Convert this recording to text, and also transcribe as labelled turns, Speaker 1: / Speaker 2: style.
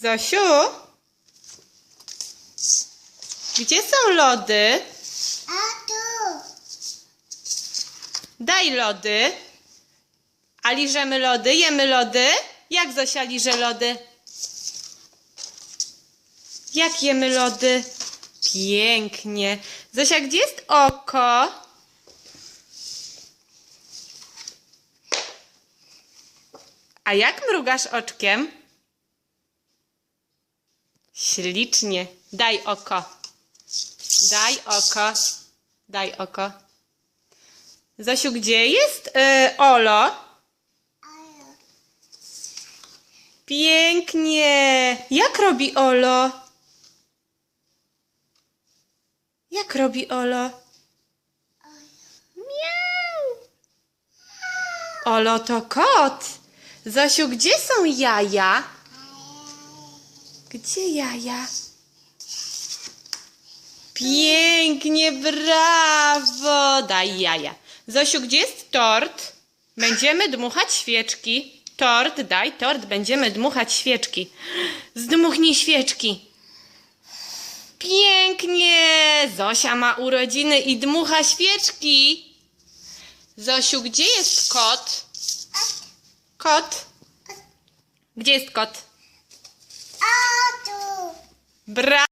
Speaker 1: Zosiu? Gdzie są lody?
Speaker 2: A tu.
Speaker 1: Daj lody. A liżemy lody? Jemy lody? Jak Zosia liże lody? Jak jemy lody? Pięknie. Zosia, gdzie jest oko? A jak mrugasz oczkiem? Ślicznie. Daj oko. Daj oko. Daj oko. Zosiu, gdzie jest y, Olo? Pięknie. Jak robi Olo? Jak robi Olo? Miau. Olo to kot. Zosiu, gdzie są jaja? Gdzie jaja? Pięknie, brawo! Daj jaja. Zosiu, gdzie jest tort? Będziemy dmuchać świeczki. Tort, daj tort, będziemy dmuchać świeczki. Zdmuchnij świeczki. Pięknie! Zosia ma urodziny i dmucha świeczki. Zosiu, gdzie jest kot? Kot. Gdzie jest kot?
Speaker 2: A tu.
Speaker 1: Brawo!